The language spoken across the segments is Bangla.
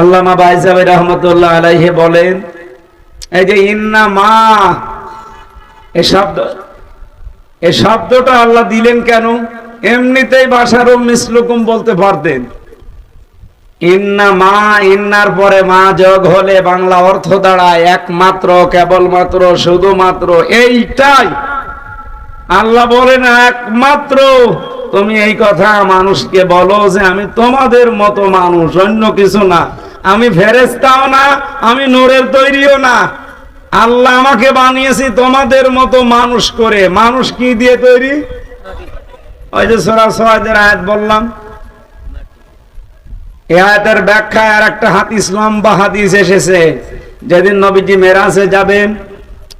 আল্লামা বাইজাবে রহমতুল্লাহ আলাইহে বলেন, এই যে ইন্না মা, এ শব্দ, এ শব্দটা আল্লাহ দিলেন কেন? এমনিতেই বাসার মিসলুকুম বলতে পারতেন। ইন্না মা, ইন্নার পরে মা যোগ হলে বাংলা অর্থ দাঁড়ায় একমাত্র, কেবলমাত্র, শুধুমাত্র এইটাই। আল্লাহ বলেন, একমাত্র। তুমি এই কথা মানুষকে বলো যে আমি তোমাদের মতো মানুষ, অন্য কিছু না। আমি ফেরেস্তাও না, আমি নূরের তৈরিও না। আল্লাহ আমাকে বানিয়েছি তোমাদের মতো মানুষ করে। মানুষ কি দিয়ে তৈরি? ওই যে সোরা সোয়াদের আয়াত বললাম। এই আয়াতের ব্যাখ্যায় আর একটা লম্বা এসেছে। যেদিন নবীজি মেরাজে যাবেন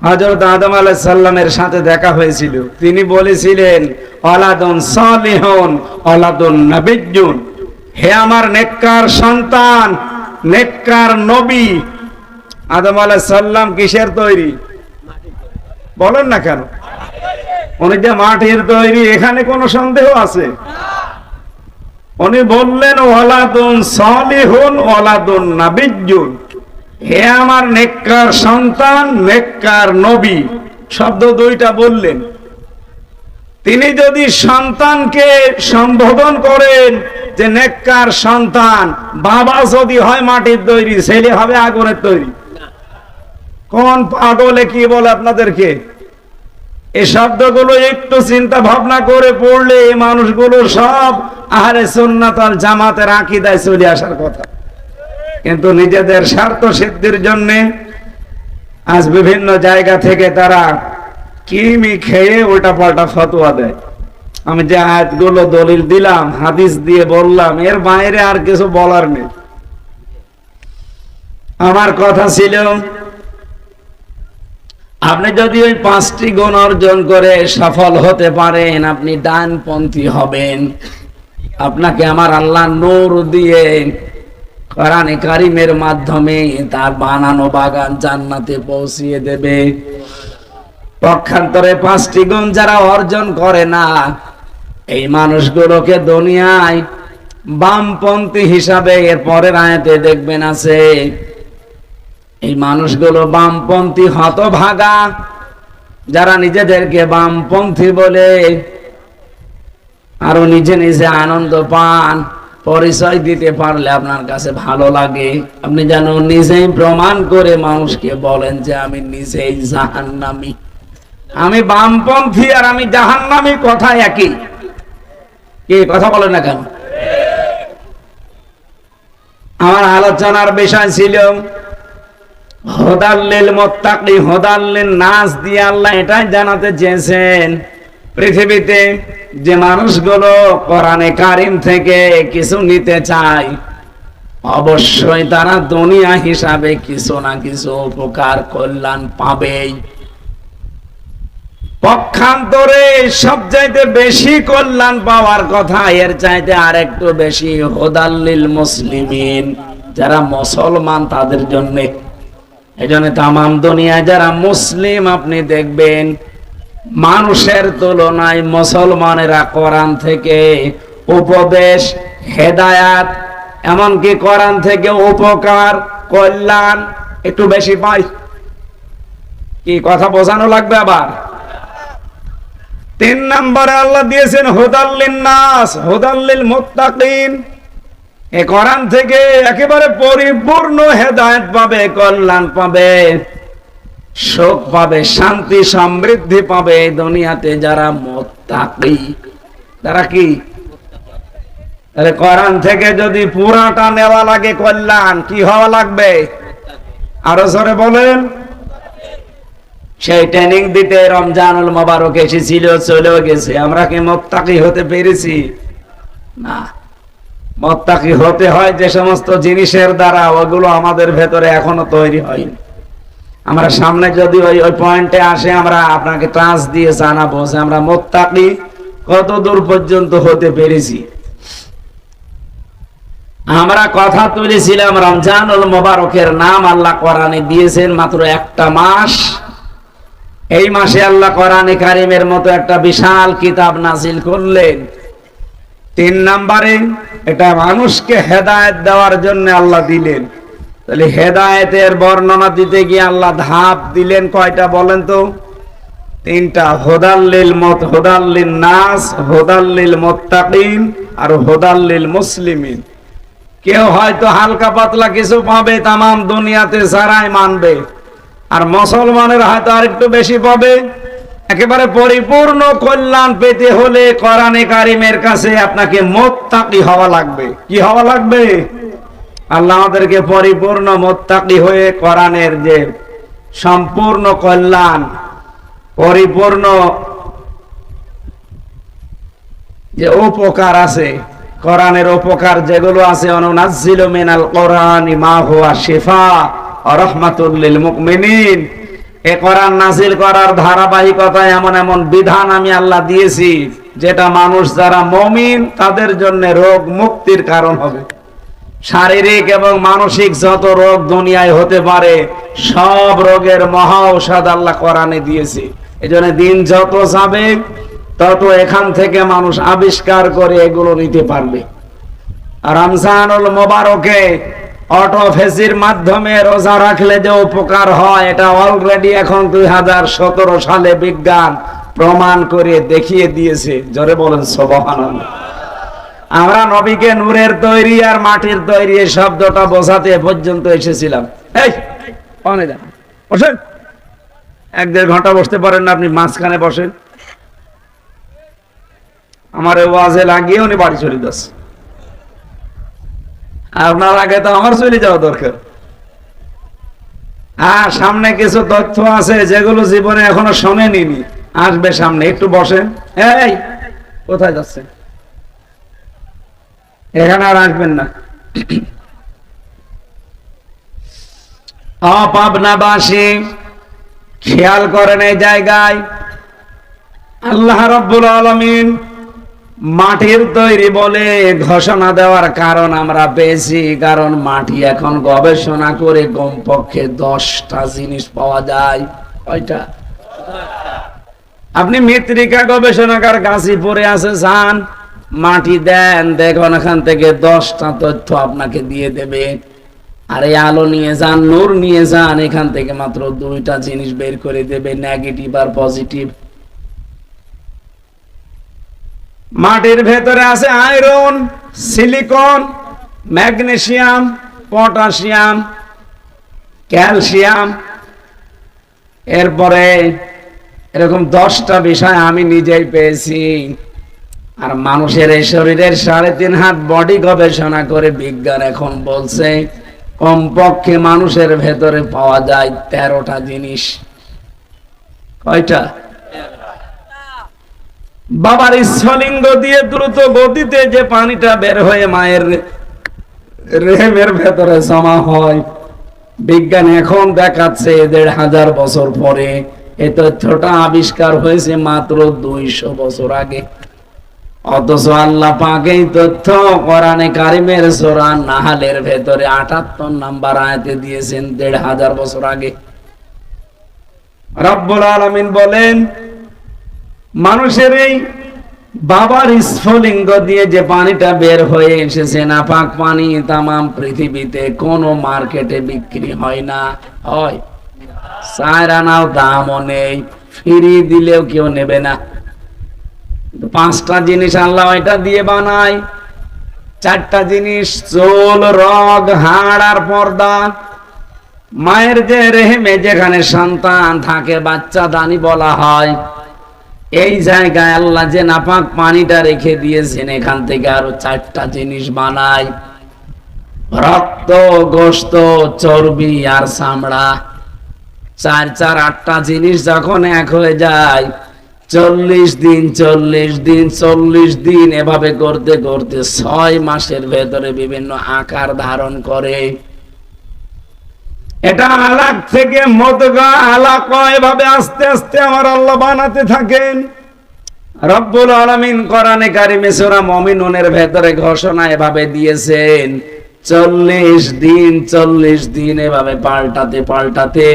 হজরত আদম সাল্লামের সাথে দেখা হয়েছিল। তিনি বলেছিলেন অলাদন সালিহন অলাদন নবিজুন হে আমার নেককার সন্তান নেককার নবী আদম আলাহ সাল্লাম কিসের তৈরি? বলেন না কেন? উনি যে মাটির তৈরি, এখানে কোনো সন্দেহ আছে? উনি বললেন ওলাদুন সালিহুন ওলাদুন নাবিজুন হে আমার নেককার সন্তান, নেককার নবী, শব্দ দুইটা বললেন। তিনি যদি সন্তানকে সম্বোধন করেন যে নেককার সন্তান, বাবা যদি হয় মাটির তৈরি, ছেলে হবে আগুনের তৈরি। কোন পাগলে কি বলে আপনাদেরকে? এই শব্দগুলো একটু চিন্তা ভাবনা করে পড়লে এই মানুষগুলো সব আহারে সুন্নাতাল জামাতের আকিদায় চলে আসার কথা। কিন্তু নিজেদের স্বার্থ সিদ্ধির জন্য আজ বিভিন্ন জায়গা থেকে তারা কিমি খেয়ে ওটা পাল্টা ফতোয়া দেয়? আমি যে আয়াতগুলো দলিল দিলাম, হাদিস দিয়ে বললাম, এর বাইরে আর কিছু বলার নেই। আমার কথা ছিল, আপনি যদি ওই পাঁচটি গুণ অর্জন করে সফল হতে পারেন, আপনি ডানপন্থী হবেন। আপনাকে আমার আল্লাহ নূর দিয়ে কোরআনে কারিমের মাধ্যমে তার বানানো বাগান জান্নাতে পৌঁছিয়ে দেবে। পক্ষান্তরে পাঁচটি গুণ যারা অর্জন করে না, এই মানুষগুলোকে দুনিয়ায় বামপন্থী হিসাবে এর পরের আয়াতে দেখবেন আছে, এই মানুষগুলো বামপন্থী হতভাগা, যারা নিজেদেরকে বামপন্থী বলে আরও নিজে নিজে আনন্দ পান, পরিচয় দিতে পারলে আপনার কাছে ভালো লাগে। আপনি যেন নিজেই প্রমাণ করে মানুষকে বলেন যে আমি নিজেই জাহান্নামি। আমি বামপন্থী আর আমি জাহান্নামি কথা একই। কি কথা বলে না কেন? আমার আলোচনার বিষয় ছিল, হোদাল্লিল মোত্তাকি হোদাল্লিল নাচ দিয়ে এটাই জানাতে চেয়েছেন, পৃথিবীতে যে মানুষগুলো কোরআনে কারিম থেকে কিছু নিতে চায়, অবশ্যই তারা দুনিয়া হিসাবে কিছু না কিছু উপকার, কল্যাণ পাবেই। পক্ষান্তরে সব চাইতে বেশি কল্যাণ পাওয়ার কথা, এর চাইতে আর একটু বেশি হোদাল্লিল মুসলিমিন। যারা মুসলমান, তাদের জন্য। এই জন্য তামাম দুনিয়ায় যারা মুসলিম, আপনি দেখবেন, মানুষের তুলনায় মুসলমানেরা কোরআন থেকে উপদেশ, হেদায়াত, এমনকি কোরআন থেকে উপকার, কল্যাণ একটু বেশি পায়। কি কথা বোঝানো লাগবে আবার? তিন নম্বরে আল্লাহ দিয়েছেন হুদাল্লিন নাস হুদাল্লিল মুত্তাকিন এ কোরআন থেকে একেবারে পরিপূর্ণ হেদায়েত পাবে, কল্যাণ পাবে শোক পাবে, শান্তি, সমৃদ্ধি পাবে দুনিয়াতে যারা মোত্তাকি। তারা কি? তাহলে কোরআন থেকে যদি পুরাটা নেওয়া লাগে কল্যাণ, কি হওয়া লাগবে? আরও জোরে বলেন। সেই ট্রেনিং দিতে রমজানুল মোবারক এসেছিল, চলেও গেছে। আমরা কি মোত্তাকি হতে পেরেছি? না। মোত্তাকি হতে হয় যে সমস্ত জিনিসের দ্বারা, ওগুলো আমাদের ভেতরে এখনও তৈরি হয়নি। আমরা সামনে যদি ওই ওই পয়েন্টে আসে, আমরা আপনাকে ট্রান্স দিয়ে জানাব যে আমরা মোত্তাকি কত দূর পর্যন্ত হতে পেরেছি। আমরা কথা তুলেছিলাম রমজানুল মোবারকের নাম আল্লাহ কোরআনে দিয়েছেন মাত্র একটা মাস। এই মাসে আল্লাহ কোরআনে কারিমের মতো একটা বিশাল কিতাব নাজিল করলেন। তিন নাম্বারে এটা মানুষকে হেদায়েত দেওয়ার জন্য আল্লাহ দিলেন। তাহলে হেদায়েতের বর্ণনা দিতে গিয়ে আল্লাহ ধাপ দিলেন কয়টা বলেন তো? তিনটা, হোদাল্লিল মত হোদাল্লিল নাস, হোদাল্লিল মোত্তাকিন আর হোদাল্লিল মুসলিমিন। কেউ হয়তো হালকা পাতলা কিছু পাবে, তামাম দুনিয়াতে সারাই মানবে। আর মুসলমানের হয়তো আরেকটু বেশি পাবে। একেবারে পরিপূর্ণ কল্যাণ পেতে হলে কোরআনে কারিমের কাছে আপনাকে মোত্তাকি হওয়া লাগবে। কি হওয়া লাগবে? আল্লাহ আমাদেরকে পরিপূর্ণ মোত্তাকি হয়ে কোরআনের যে সম্পূর্ণ কল্যাণ, পরিপূর্ণ যে উপকার আছে, কোরআনের উপকার যেগুলো আছে, অনুনাজ্জিল মিনাল কোরআন মা হুয়া শিফা। ওয়া রাহমাতুল এ কোরআন নাজিল করার ধারাবাহিকতায় এমন এমন বিধান আমি আল্লাহ দিয়েছি, যেটা মানুষ যারা মমিন, তাদের জন্য রোগ মুক্তির কারণ হবে। শারীরিক এবং মানসিক যত রোগ দুনিয়ায় হতে পারে, সব রোগের মহা ঔষধ আল্লাহ কোরআনে দিয়েছে। এজন্য দিন যত যাবে, তত এখান থেকে মানুষ আবিষ্কার করে এগুলো নিতে পারবে। রমজানুল মোবারকে অটোফেসির মাধ্যমে রোজা রাখলে যে উপকার হয়, এটা অলরেডি এখন দুই হাজার সতেরো সালে বিজ্ঞান প্রমাণ করে দেখিয়ে দিয়েছে। জোরে বলেন সবহান আমরা নবীকে নূরের তৈরি আর মাটির তৈরি এই শব্দটা বোঝাতে পর্যন্ত এসেছিলাম। বসেন। এক দেড় ঘণ্টা বসতে পারেন না, আপনি মাঝখানে বসেন। আমার ওয়াজে লাগিয়ে উনি বাড়ি চলে যাচ্ছে। আপনার আগে তো আমার চলে যাওয়া দরকার। হ্যাঁ সামনে কিছু তথ্য আছে যেগুলো জীবনে এখনও শোনেনি আসবে সামনে, একটু বসেন। এই, কোথায় যাচ্ছেন? এখানে আর আসবেন না। অপাবনাবাসী খেয়াল করেন এই জায়গায়। আল্লাহ রব্বুল আলমিন মাটির তৈরি বলে ঘোষণা দেওয়ার কারণ আমরা পেয়েছি, কারণ মাটি এখন গবেষণা করে কমপক্ষে দশটা জিনিস পাওয়া যায়। কয়টা? আপনি মৃত্তিকা গবেষণাগার গাছীপুরে আছে, যান। মাটি দেন, দেখুন, এখান থেকে দশটা তথ্য আপনাকে দিয়ে দেবে। আর এই আলো নিয়ে যান, নূর নিয়ে যান, এখান থেকে মাত্র দুইটা জিনিস বের করে দেবে, নেগেটিভ আর পজিটিভ। মাটির ভেতরে আছে iron, silicon magnesium potassium, calcium. এরপরে এরকম দশটা বিষয় আমি নিজেই পেয়েছি। আর মানুষের এই শরীরের সাড়ে তিন হাত বডি গবেষণা করে বিজ্ঞান এখন বলছে, কমপক্ষে মানুষের ভেতরে পাওয়া যায় তেরোটা জিনিস। কয়টা? বাবার স্ফলিঙ্গ দিয়ে দ্রুত গতিতে যে পানিটা বের হয়ে মায়ের রেহেমের ভেতরে জমা হয়, বিজ্ঞান এখন দেখাচ্ছে দেড় হাজার বছর পরে এই তথ্যটা আবিষ্কার হয়েছে মাত্র দুইশো বছর আগে। অথচ আল্লাহ পাক তথ্য কোরআনে কারিমের সোরান নাহালের ভেতরে আটাত্তর নাম্বার আয়াতে দিয়েছেন দেড় হাজার বছর আগে। রব্বুল আলামিন বলেন মানুষের এই বাবার স্ফলিঙ্গ দিয়ে যে পানিটা বের হয়ে এসেছে না পাক পানি তামাম পৃথিবীতে কোনো মার্কেটে বিক্রি হয় না। হয়। চার আনাও দামও নেই ফিরি দিলেও কেউ নেবে না। পাঁচটা জিনিস আল্লাহ এটা দিয়ে বানায়। চারটা জিনিস, চোল, রগ, হাড় আর পর্দা। মায়ের যে রেহেমে যেখানে সন্তান থাকে, বাচ্চা দানি বলা হয়। এই জায়গায় আল্লাহ যে নাপাক পানিটা রেখে দিয়েছেন, এখান থেকে আরও চারটা জিনিস বানায় রক্ত গোস্ত চর্বি আর চামড়া। চার চার, আটটা জিনিস যখন এক হয়ে যায়, চল্লিশ দিন চল্লিশ দিন চল্লিশ দিন এভাবে করতে করতে ছয় মাসের ভেতরে বিভিন্ন আকার ধারণ করে। এটা আলাক থেকে মদগা আলাক, এভাবে আস্তে আস্তে আমার আল্লাহ বানাতে থাকেন। রব্বুল আলমিন করানে কারি সুরা মমিনুনের ভেতরে ঘোষণা এভাবে দিয়েছেন, চল্লিশ দিন চল্লিশ দিন এভাবে পাল্টাতে পাল্টাতে,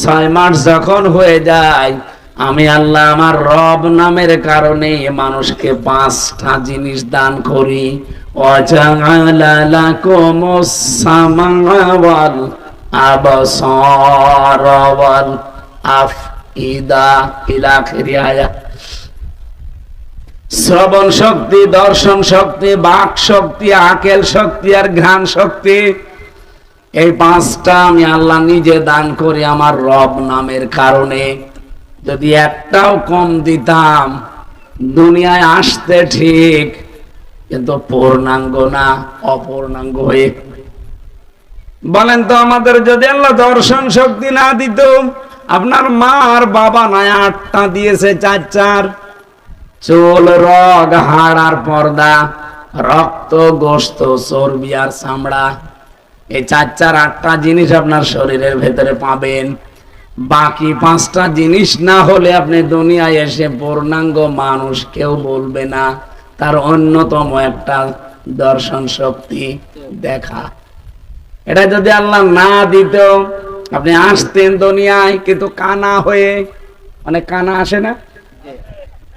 ছয় মাস যখন হয়ে যায়, আমি আল্লাহ আমার রব নামের কারণে মানুষকে পাঁচটা জিনিস দান করি। অজালা কোমস والأبصار والأفئدة إلى آخر آية শ্রবণ শক্তি দর্শন শক্তি বাক শক্তি আকেল শক্তি আর ঘ্রাণ শক্তি এই পাঁচটা আমি আল্লাহ নিজে দান করি আমার রব নামের কারণে যদি একটাও কম দিতাম দুনিয়ায় আসতে ঠিক কিন্তু পূর্ণাঙ্গ না অপূর্ণাঙ্গ হয়ে বলেন তো আমাদের যদি আল্লাহ দর্শন শক্তি না দিত, আপনার মা আর বাবা নয় আটটা দিয়েছে চার চার। চুল, রগ, হাড় আর পর্দা, রক্ত, গোস্ত, চর্বি আর চামড়া। এই চার চার, আটটা জিনিস আপনার শরীরের ভেতরে পাবেন। বাকি পাঁচটা জিনিস না হলে আপনি দুনিয়ায় এসে পূর্ণাঙ্গ মানুষ কেউ বলবে না। তার অন্যতম একটা দর্শন শক্তি দেখা। এটা যদি আল্লাহ না দিত, আপনি আসতেন দুনিয়ায় কিন্তু কানা হয়ে মানে কানা আসে না।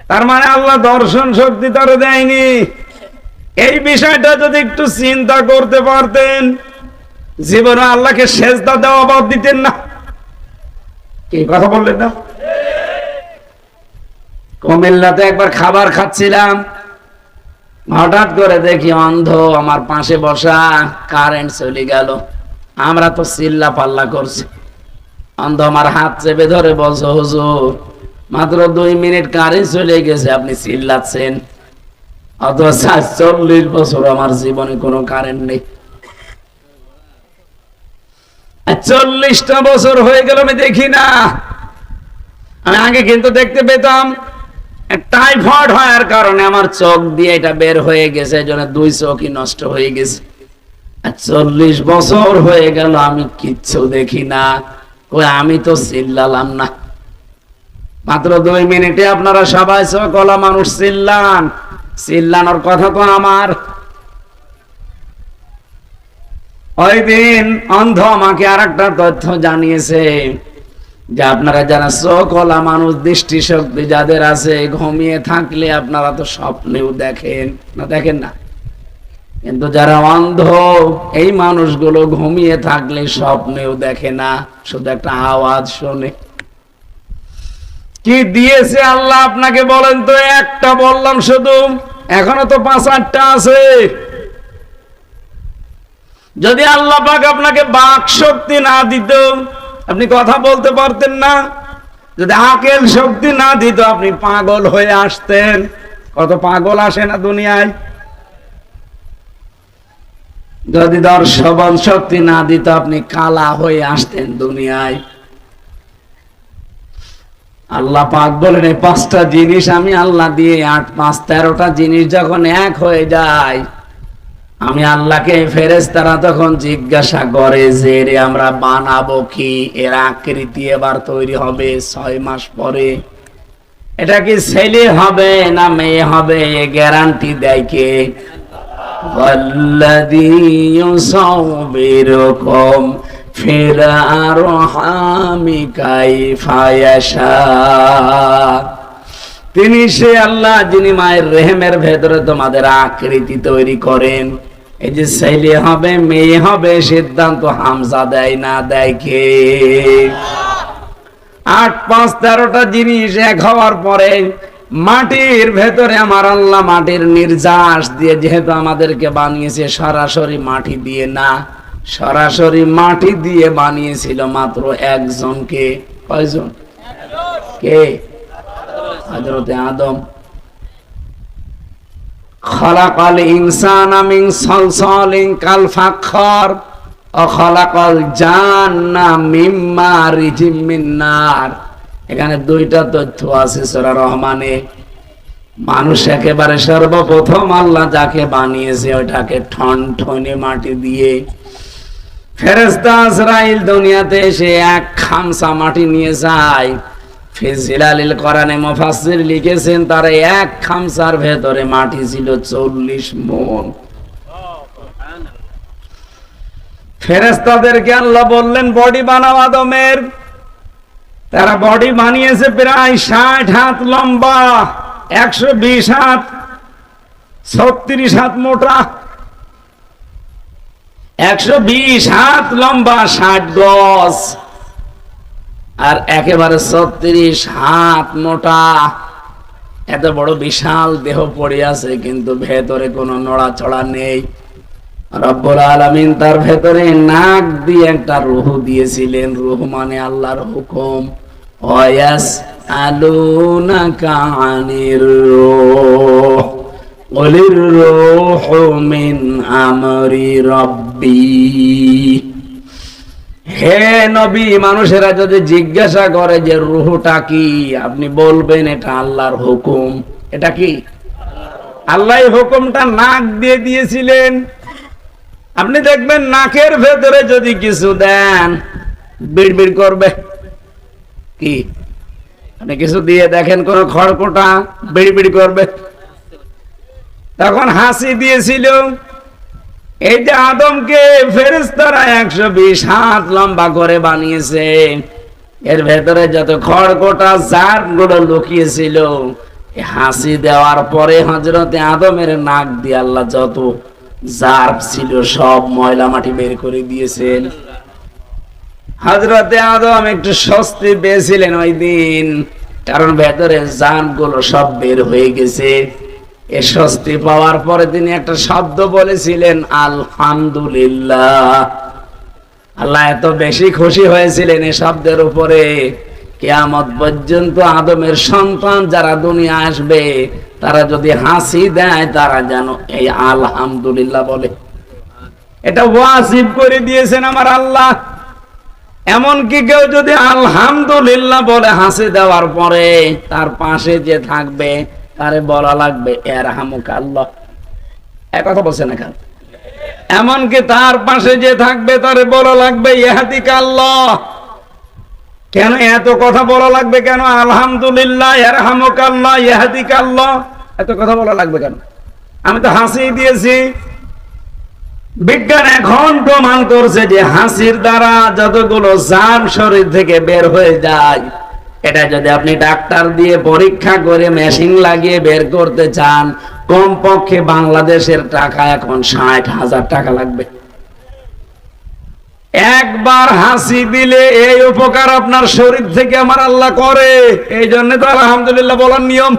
তার মানে আল্লাহ দর্শন শক্তি তার দেয়নি। এই বিষয়টা যদি একটু চিন্তা করতে পারতেন, জীবনে আল্লাহকে সেজদা দেওয়া বাদ দিতেন না। কি কথা বললেন না? কুমিল্লাতে একবার খাবার খাচ্ছিলাম হঠাৎ করে দেখি অন্ধ, আমার পাশে বসা কারেন্ট চলে গেল। আমরা তো চিল্লা পাল্লা করছি। অন্ধ আমার হাত চেপে ধরে বলছো, হুজুর, মাত্র দুই মিনিট কারেন্ট চলে গেছে, আপনি চিল্লাচ্ছেন। অথচ চল্লিশ বছর আমার জীবনে কোনো কারেন্ট নেই। চল্লিশটা বছর হয়ে গেল, আমি দেখি না। আমি আগে কিন্তু দেখতে পেতাম টাইফয়েড হওয়ার কারণে আমার চোখ দিয়ে এটা বের হয়ে গেছে, এই জন্য দুই চোখই নষ্ট হয়ে গেছে। চল্লিশ বছর হয়ে গেল, আমি কিচ্ছু দেখি না। কই, আমি তো চিল্লালাম না। মাত্র দুই মিনিটে আপনারা সবাই সকলা মানুষ চিল্লান। চিল্লানোর কথা তো আমার। ওই দিন অন্ধ আমাকে আর একটা তথ্য জানিয়েছে। যে আপনারা যারা সকলা মানুষ দৃষ্টি শক্তি যাদের আছে, ঘুমিয়ে থাকলে আপনারা তো স্বপ্নেও দেখেন। না দেখেন না। কিন্তু যারা অন্ধ, এই মানুষগুলো ঘুমিয়ে থাকলে স্বপ্নেও দেখে না। শুধু একটা আওয়াজ শোনে। কি দিয়েছে আল্লাহ আপনাকে বলেন তো? একটা বললাম শুধু। এখনও তো পাঁচ আটটা আছে। যদি আল্লাহ পাক আপনাকে বাক শক্তি না দিত আপনি কথা বলতে পারতেন না। যদি আকেল শক্তি না দিত, আপনি পাগল হয়ে আসতেন। কত পাগল আসে না দুনিয়ায়। যদি দর্শবন শক্তি না দিত, আপনি কালা হয়ে আসতেন দুনিয়ায়। আল্লাহ পাক বলেন, এই পাঁচটা জিনিস আমি আল্লাহ দিয়ে আট, পাঁচ, তেরোটা জিনিস যখন এক হয়ে যায় আমি আল্লাহকে ফেরেস্তারা তখন জিজ্ঞাসা করে যে, রে, আমরা বানাবো কি? এর আকৃতি এবার তৈরি হবে ছয় মাস পরে। এটা কি ছেলে হবে না মেয়ে হবে? গ্যারান্টি দেয় কে? এরকম ফেরার হামিকাই ফায়াসা তিনি সে আল্লাহ, যিনি মায়ের রেহেমের ভেতরে তোমাদের আকৃতি তৈরি করেন। এই যে ছেলে হবে, মেয়ে হবে, সিদ্ধান্ত হামজা দেয় না দেয় কে? আট, পাঁচ, তেরোটা জিনিস এক হওয়ার পরে মাটির ভেতরে আমার আল্লাহ মাটির নির্যাস দিয়ে যেহেতু আমাদেরকে বানিয়েছে, সরাসরি মাটি দিয়ে না, সরাসরি মাটি দিয়ে বানিয়েছিল মাত্র একজনকে কয়জন? কে? হজরতে আদম। খলাকাল ইনসান আমিন সলসলিন কাল ফাখর, অখলাকাল জান্না মিম্মা রিজিম মিন্নার এখানে দুইটা তথ্য আছে সূরা রহমানে। মানুষ একেবারে সর্বপ্রথম আল্লাহ যাকে বানিয়েছে ওটাকে ঠন ঠনে মাটি দিয়ে। ফেরেস্তা আজরাইল দুনিয়াতে এসে এক খামসা মাটি নিয়ে যায়। লিখেছেন, তার এক খামসার ভেতরে মাটি ছিল চল্লিশ মন। ফেরেস্তাদেরকে আল্লাহ বললেন, বডি বানাও আদমের। তারা বডি বানিয়েছে প্রায় ষাট হাত লম্বা, একশো বিশ হাত, ছত্রিশ হাত মোটা, একশো বিশ হাত লম্বা, ষাট গজ। আর একেবারে ছত্রিশ হাত মোটা। এত বড় বিশাল দেহ পড়ে আছে, কিন্তু ভেতরে কোনো নড়াচড়া নেই। রব্বুল আলামিন তার ভেতরে নাক দিয়ে একটা রুহু দিয়েছিলেন। রুহ মানে আল্লাহর হুকুম। ওয়াস আলুনাকা আনির রূহ। ওলির মিন আমরি রব্বি। হে নবী, মানুষেরা যদি জিজ্ঞাসা করে যে রুহটা কি, আপনি বলবেন এটা আল্লাহর হুকুম। এটা কি? আল্লাহ হুকুমটা নাক দিয়ে দিয়েছিলেন। আপনি দেখবেন নাকের ভেতরে যদি কিছু দেন, বিড়বিড় করবে। কি? আপনি কিছু দিয়ে দেখেন, কোন খড়কোটা বিড়বিড় করবে। তখন হাসি দিয়েছিল। এই আদমকে ফেরেস্তারা একশো বিশ হাত লম্বা করে বানিয়েছে, এর ভেতরে যতগুলো লুকিয়েছিল হাসি দেওয়ার পরে হজরতে আদমের নাক দিয়ে আল্লাহ যত জার্প ছিল, সব ময়লা মাটি বের করে দিয়েছেন। হজরতে আদম একটু স্বস্তি পেয়েছিলেন ওই দিন, কারণ ভেতরে জানগুলো সব বের হয়ে গেছে। এ স্বস্তি পাওয়ার পরে তিনি একটা শব্দ বলেছিলেন, আলহামদুলিল্লাহ। আল্লাহ এত বেশি খুশি হয়েছিলেন এই শব্দের উপরে। কেয়ামত পর্যন্ত আদমের সন্তান যারা দুনিয়া আসবে, তারা যদি হাসি দেয়, তারা যেন এই আলহামদুলিল্লাহ বলে। এটা ওয়াজিব করে দিয়েছেন আমার আল্লাহ। এমনকি কেউ যদি আলহামদুলিল্লাহ বলে হাসি দেওয়ার পরে তার পাশে যে থাকবে তারে বলা লাগবে এর হামুক আল্লাহ। এক কথা বলছেন এখন এমনকি তার পাশে যে থাকবে, তারে বলা লাগবে, ইহাদিক আল্লাহ। কেন এত কথা বলা লাগবে কেন? আলহামদুলিল্লাহ এর হামুক আল্লাহ, ইহাদিক আল্লাহ। এত কথা বলা লাগবে কেন? আমি তো হাসি দিয়েছি। বিজ্ঞান এখন প্রমাণ করছে যে হাসির দ্বারা যতগুলো জাম শরীর থেকে বের হয়ে যায় এটা যদি আপনি ডাক্তার দিয়ে পরীক্ষা করে মেশিন লাগিয়ে বের করতে চান, কমপক্ষে বাংলাদেশের টাকা এখন ষাট হাজার টাকা লাগবে। একবার হাসি দিলে এই উপকার আপনার শরীর থেকে আমার আল্লাহ করে। এই জন্য তো আলহামদুলিল্লাহ বলার নিয়ম।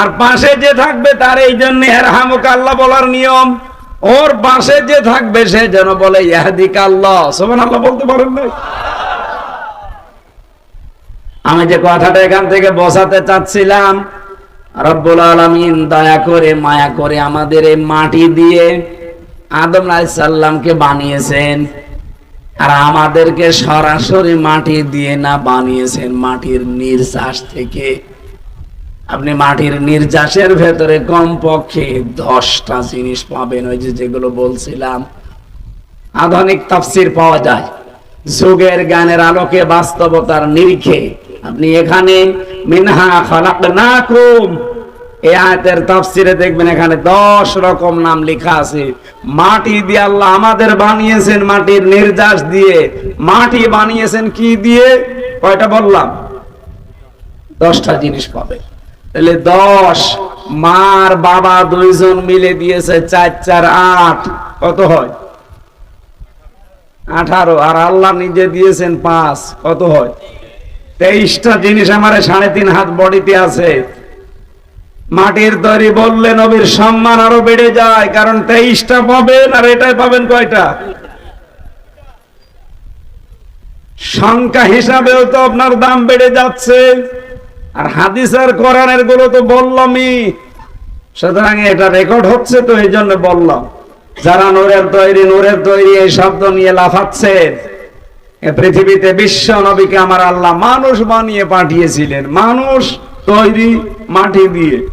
আর পাশে যে থাকবে তার এই জন্য হামুক আল্লাহ বলার নিয়ম। ওর পাশে যে থাকবে সে যেন বলে ইহাদিক আল্লাহ সোমান আল্লাহ বলতে পারেন না আমি যে কথাটা এখান থেকে বসাতে চাচ্ছিলাম, রব্বুল আলমিন দয়া করে, মায়া করে আমাদের এই মাটি দিয়ে আদম সাল্লামকে বানিয়েছেন। আর আমাদেরকে সরাসরি মাটি দিয়ে না বানিয়েছেন, মাটির নির্যাস থেকে। আপনি মাটির নির্যাসের ভেতরে কমপক্ষে দশটা জিনিস পাবেন, ওই যেগুলো বলছিলাম। আধুনিক তাফসির পাওয়া যায়। যুগের জ্ঞানের আলোকে বাস্তবতার নিরিখে আপনি এখানে মিনহা খালাকনাকুম। এই আয়াতের তাফসিরে দেখবেন এখানে দশ রকম নাম লেখা আছে। মাটি দিয়ে আল্লাহ আমাদের বানিয়েছেন মাটির নির্যাস দিয়ে। মাটি বানিয়েছেন কি দিয়ে? কয়টা বললাম? দশটা জিনিস পাবে। তাহলে দশ, মার বাবা দুইজন মিলে দিয়েছে চার চার, আট। কত হয়? আঠারো। আর আল্লাহ নিজে দিয়েছেন পাঁচ। কত হয়? তেইশটা জিনিস আমার সাড়ে তিন হাত বডিতে আছে। মাটির তৈরি বললে নবীর সম্মান আরও বেড়ে যায়, কারণ তেইশটা পাবেন আর এটাই পাবেন কয়টা? সংখ্যা হিসাবেও তো আপনার দাম বেড়ে যাচ্ছে। আর হাদিস আর কোরআনেরগুলো তো বললামই। সুতরাং এটা রেকর্ড হচ্ছে তো এই জন্য বললাম। যারা নূরের তৈরি নূরের তৈরি এই শব্দ নিয়ে লাফাচ্ছে। পৃথিবীতে বিশ্ব নবীকে আমার আল্লাহ মানুষ বানিয়ে পাঠিয়েছিলেন। মানুষ তৈরি মাটি দিয়ে।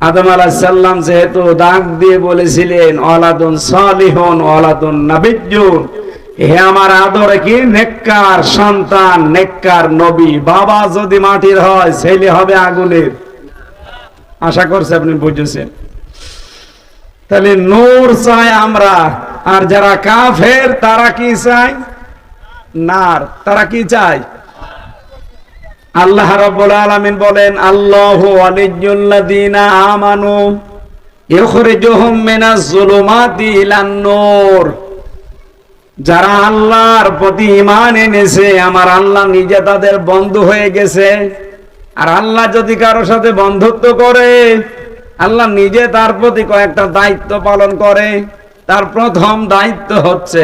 আদম আলাহ সাল্লাম যেহেতু দাগ দিয়ে বলেছিলেন, অলাদুন সালিহন, অলাদুন নাবিজুন হে আমার আদরে কি নেককার সন্তান, নেককার নবী? বাবা যদি মাটির হয়, ছেলে হবে আগুনের। আশা করছে আপনি বুঝেছেন। তাহলে নূর চাই আমরা। আর যারা কাফের, তারা কি চায়? নার, তারা কি চায়? আল্লাহ রাব্বুল আলামিন বলেন, আল্লাহু ওয়ালিয়্যুল্লাযীনা আমানু ইখরিজুহুম মিনাজ যুলুমাতি ইলান নূর। যারা আল্লাহর প্রতি ঈমান এনেছে, আমার আল্লাহ নিজে তাদের বন্ধু হয়ে গেছে। আর আল্লাহ যদি কারোর সাথে বন্ধুত্ব করে, আল্লাহ নিজে তার প্রতি কয়েকটা দায়িত্ব পালন করে। তার প্রথম দায়িত্ব হচ্ছে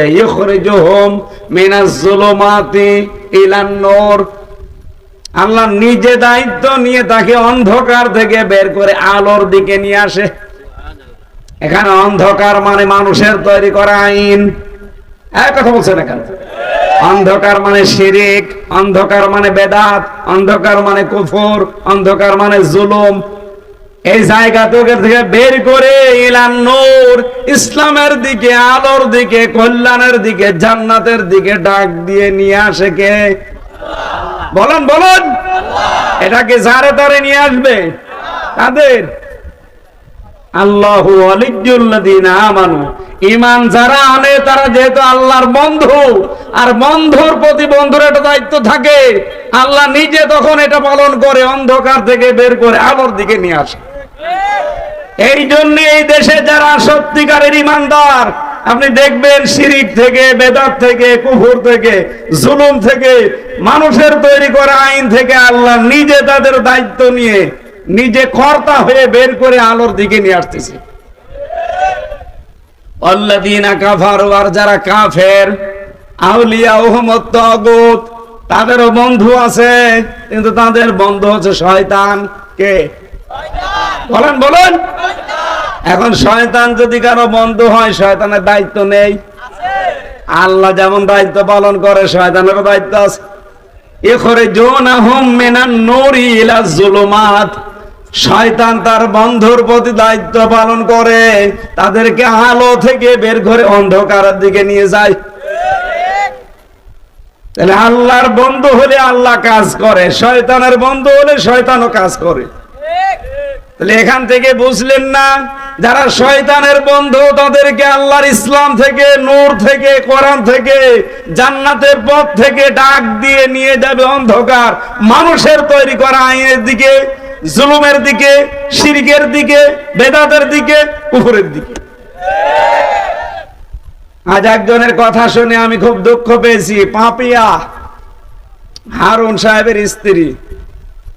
আল্লাহ নিজে দায়িত্ব নিয়ে তাকে অন্ধকার থেকে বের করে আলোর দিকে নিয়ে আসে। এখানে অন্ধকার মানে মানুষের তৈরি করা আইন। কথা বলছেন এখানে অন্ধকার মানে শিরিক, অন্ধকার মানে বেদাত, অন্ধকার মানে কুফর, অন্ধকার মানে জুলুম এই জায়গা তোকে থেকে বের করে ইলান নূর। ইসলামের দিকে, আলোর দিকে, কল্যাণের দিকে, জান্নাতের দিকে ডাক দিয়ে নিয়ে আসে কে? বলেন বলেন। এটাকে যারে তারে নিয়ে আসবে? তাদের আল্লাহু আমানু। ঈমান যারা আনে, তারা যেহেতু আল্লাহর বন্ধু, আর বন্ধুর প্রতি বন্ধুর একটা দায়িত্ব থাকে। আল্লাহ নিজে তখন এটা পালন করে, অন্ধকার থেকে বের করে আলোর দিকে নিয়ে আসে। এই জন্য এই দেশে যারা সত্যিকারের ইমানদার, আপনি দেখবেন শিরিক থেকে, বেদাত থেকে, কুফুর থেকে, জুলুম থেকে, মানুষের তৈরি করা আইন থেকে আল্লাহ নিজে তাদের দায়িত্ব নিয়ে নিজে কর্তা হয়ে বের করে আলোর দিকে নিয়ে আসতেছে। যারা কাফের আউলিয়া তাদেরও বন্ধু আছে, কিন্তু তাদের বন্ধু হচ্ছে শয়তান। কে? বলেন বলেন। এখন শয়তান যদি কারও বন্ধু হয়, শয়তানের দায়িত্ব নেই। আল্লাহ যেমন দায়িত্ব পালন করে শয়তানের দায়িত্ব আছে। শয়তান তার বন্ধুর প্রতি দায়িত্ব পালন করে, তাদেরকে আলো থেকে বের করে অন্ধকারের দিকে নিয়ে যায়। তাহলে আল্লাহর বন্ধু হলে আল্লাহ কাজ করে, শয়তানের বন্ধু হলে শয়তানও কাজ করে। এখান থেকে বুঝলেন না, যারা শয়তানের বন্ধু, তাদেরকে আল্লাহর ইসলাম থেকে, নূর থেকে, কোরআন থেকে, জান্নাতের পথ থেকে ডাক দিয়ে নিয়ে যাবে অন্ধকার। মানুষের তৈরি করা আইনের দিকে, জুলুমের দিকে, শিরকের দিকে, বেদাতের দিকে, কুফুরের দিকে। আজ একজনের কথা শুনে আমি খুব দুঃখ পেয়েছি, পাপিয়া। হারুন সাহেবের স্ত্রী।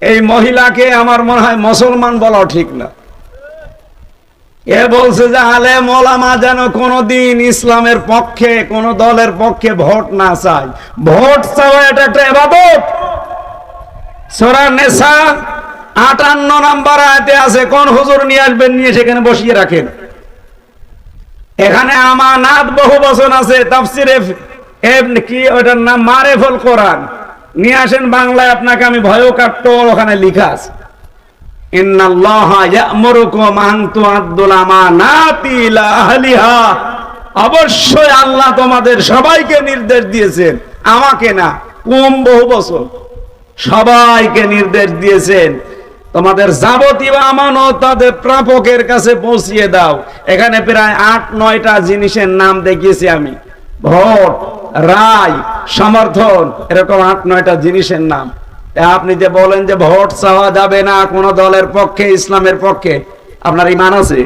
এই মহিলাকে আমার মনে হয় মুসলমান বলাও ঠিক না। এ বলছে যে, আলে মোলামা যেন কোনদিন ইসলামের পক্ষে, কোন দলের পক্ষে ভোট না চায়। ভোট চাওয়া এটা একটা এবাদত। সোরা নেশা আটান্ন নাম্বার আয়তে আছে, কোন হুজুর নিয়ে আসবেন, নিয়ে সেখানে বসিয়ে রাখেন। এখানে আমানাত বহু বচন আছে, তাফসিরে কি ওটার নাম? মারেফল কোরআন। নিয়ে আসেন বাংলায়, আপনাকে আমি ভয়ও কাটতো ওখানে লিখা আছে। অবশ্যই আল্লাহ তোমাদের সবাইকে নির্দেশ দিয়েছেন। আমাকে না, কম বহু বছর সবাইকে নির্দেশ দিয়েছেন। তোমাদের যাবতীয় আমানত তাদের প্রাপকের কাছে পৌঁছিয়ে দাও। এখানে প্রায় আট নয়টা জিনিসের নাম দেখিয়েছি আমি। ভোট। রায়, সমর্থন, এরকম আট, নয়টা জিনিসের নাম। আপনি যে বলেন যে ভোট চাওয়া যাবে না কোন দলের পক্ষে, ইসলামের পক্ষে, আপনার ইমান আছে?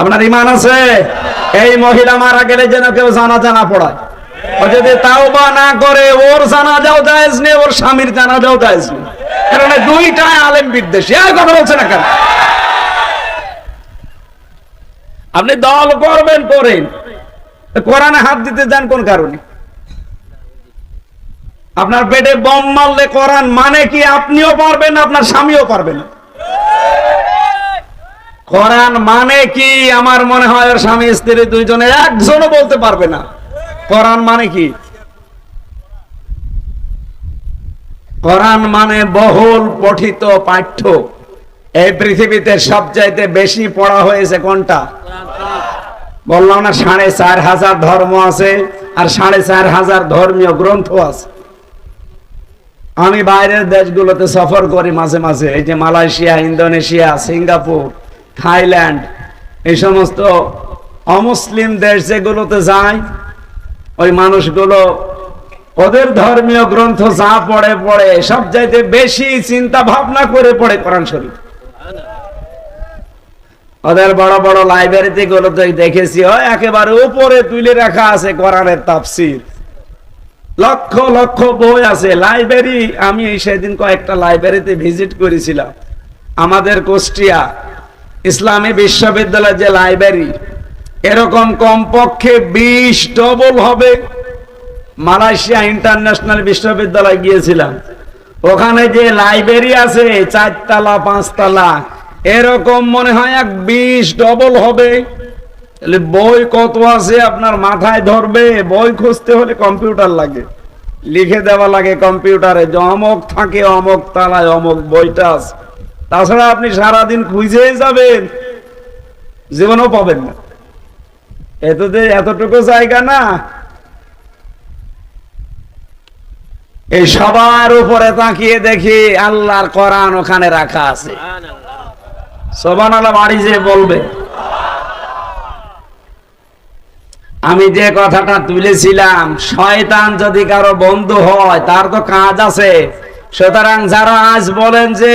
আপনার ইমান আছে? এই মহিলা মারা গেলে যেন কেউ জানা জানা পড়ায় যদি তাও বা না করে, ওর জানা যাও নেই, ওর স্বামীর জানা যাও নেই। কারণ দুইটাই আলেম বিদ্বেষী কথা বলছে না কেন? আপনি দল করবেন করেন কোরআনে হাত দিতে যান কোন কারণে? আপনার পেটে বম মারলে কোরআন মানে কি আপনিও পারবেন, আপনার স্বামীও পারবে না। কোরআন মানে কি? আমার মনে হয় ওর স্বামী, স্ত্রী দুইজনে একজনও বলতে পারবে না। কোরআন মানে কি? কোরআন মানে বহুল পঠিত পাঠ্য। এই পৃথিবীতে সবচাইতে বেশি পড়া হয়েছে কোনটা? বললাম না সাড়ে চার হাজার ধর্ম আছে আর সাড়ে চার হাজার ধর্মীয় গ্রন্থ আছে। আমি বাইরের দেশগুলোতে সফর করি মাঝে মাঝে, এই যে মালয়েশিয়া, ইন্দোনেশিয়া, সিঙ্গাপুর, থাইল্যান্ড, এই সমস্ত অমুসলিম দেশ যেগুলোতে যায় ওই মানুষগুলো ওদের ধর্মীয় গ্রন্থ যা পড়ে পড়ে, সব চাইতে বেশি চিন্তা ভাবনা করে পড়ে কোরআন শরীফ। ওদের বড় বড় লাইব্রেরিতে গুলো দেখেছি একেবারে উপরে তুলে রাখা আছে কোরআনের তাফসির। লক্ষ লক্ষ বই আছে। লাইব্রেরি আমি সেদিন কয়েকটা লাইব্রেরিতে ভিজিট করেছিলাম। আমাদের কুষ্টিয়া ইসলামী বিশ্ববিদ্যালয়ের যে লাইব্রেরি এরকম কমপক্ষে বিশ ডবল হবে। মালয়েশিয়া ইন্টারন্যাশনাল বিশ্ববিদ্যালয় গিয়েছিলাম। ওখানে যে লাইব্রেরি আছে, চারতলা, পাঁচতলা এরকম মনে হয় এক বিশ ডবল হবে। তাহলে বই কত আছে আপনার মাথায় ধরবে? বই খুঁজতে হলে কম্পিউটার লাগে। লিখে দেওয়া লাগে কম্পিউটারে। যে অমক থাকে অমক তালায় অমক বইটা আছে। তাছাড়া আপনি সারাদিন খুঁজে যাবেন, জীবনও পাবেন না। এততে এতটুকু জায়গা না। এই সবার উপরে তাকিয়ে দেখি আল্লাহর কোরআন ওখানে রাখা আছে। সোবান আল্লাহ বাড়ি যে বলবে। আমি যে কথাটা তুলেছিলাম, শয়তান যদি কারও বন্ধু হয়, তার তো কাজ আছে। সুতরাং যারা আজ বলেন যে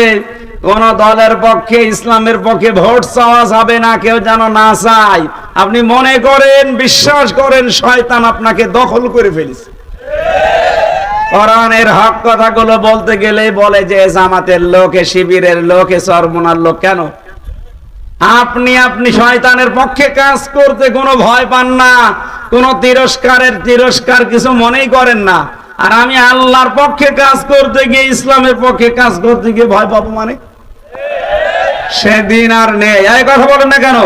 কোন দলের পক্ষে, ইসলামের পক্ষে ভোট চাওয়া যাবে না, কেউ যেন না চায়, আপনি মনে করেন, বিশ্বাস করেন, শয়তান আপনাকে দখল করে ফেলেছে। কোরআনের হক কথাগুলো বলতে গেলে বলে যে জামাতের লোকে শিবিরের লোকে সরমনার লোক, কেন? আপনি আপনি শয়তানের পক্ষে কাজ করতে কোনো ভয় পান না। কোন তিরস্কারের, তিরস্কার কিছু মনেই করেন না। আর আমি আল্লাহর পক্ষে কাজ করতে গিয়ে, ইসলামের পক্ষে কাজ করতে গিয়ে ভয় পাবো মানে? সেদিন আর নেই। এই কথা বলেন না কেন?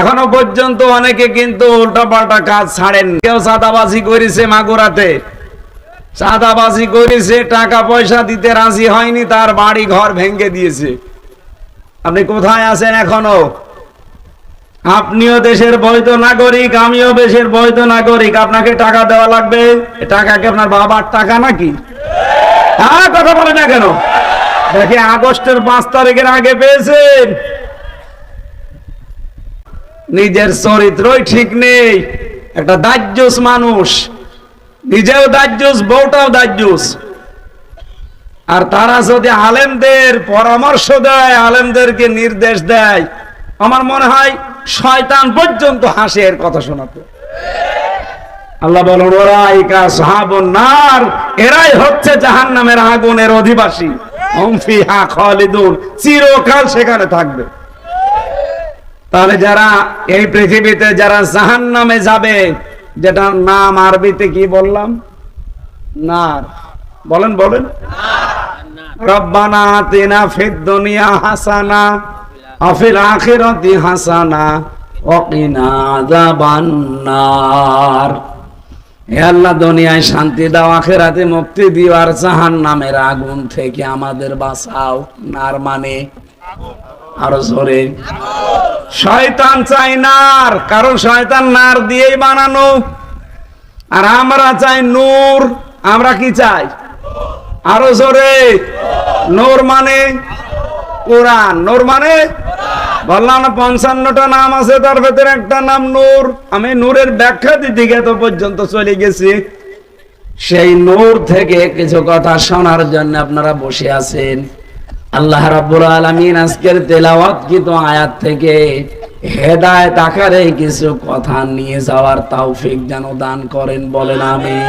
এখনও পর্যন্ত অনেকে কিন্তু উল্টাপাল্টা কাজ ছাড়েন কেউ সাদাবাজি করেছে মাগুরাতে। চাঁদাবাজি করেছে টাকা পয়সা দিতে রাজি হয়নি, তার বাড়ি ঘর ভেঙে দিয়েছে। আপনি কোথায় আছেন এখনও? আপনিও দেশের বৈধ নাগরিক, আমিও দেশের বৈধ নাগরিক। আপনাকে টাকা দেওয়া লাগবে? টাকা কি আপনার বাবার টাকা নাকি? হ্যাঁ কথা বলে না কেন? দেখে আগস্টের পাঁচ তারিখের আগে পেয়েছেন। নিজের চরিত্রই ঠিক নেই। একটা দাহ্যুস মানুষ। নিজেও দাহ্যুস বউটাও দাহ্যুস আর তারা যদি আলেমদের পরামর্শ দেয়, আলেমদেরকে নির্দেশ দেয়, আমার মনে হয় শয়তান পর্যন্ত হাসে এর কথা শোনাতে। আল্লাহ বলেন, ওরাইকা সাহাবুন নার এরাই হচ্ছে জাহান্নামের আগুনের অধিবাসী। হুম ফিহা খালিদুন, চিরকাল সেখানে থাকবে। তাহলে যারা এই পৃথিবীতে যারা জাহান নামে যাবে যেটার নাম আরবিতে কি বললাম? নার। বলেন বলেন। রব্বানা ফিদ দুনিয়া হাসানা হাসানা শান্তি দাও মুক্তি আগুন থেকে আমাদের বাঁচাও। নার মানে? আরও জোরে। শয়তান চাই নার, কারণ শয়তান নার দিয়েই বানানো। আর আমরা চাই নূর, আমরা কি চাই? আরও জোরে। নূর মানে কোরআন। নূর মানে বললাম না, পঞ্চান্নটা নাম আছে, তার ভেতরে একটা নাম নূর। আমি নূরের ব্যাখ্যা দিতে গিয়ে তো পর্যন্ত চলে গেছি। সেই নূর থেকে কিছু কথা শোনার জন্য আপনারা বসে আছেন। আল্লাহ রাব্বুল আলামিন আজকের তেলাওয়াত কি তো আয়াত থেকে হেদায়েত আকারে কিছু কথা নিয়ে যাওয়ার তৌফিক যেন দান করেন, বলেন আমিন।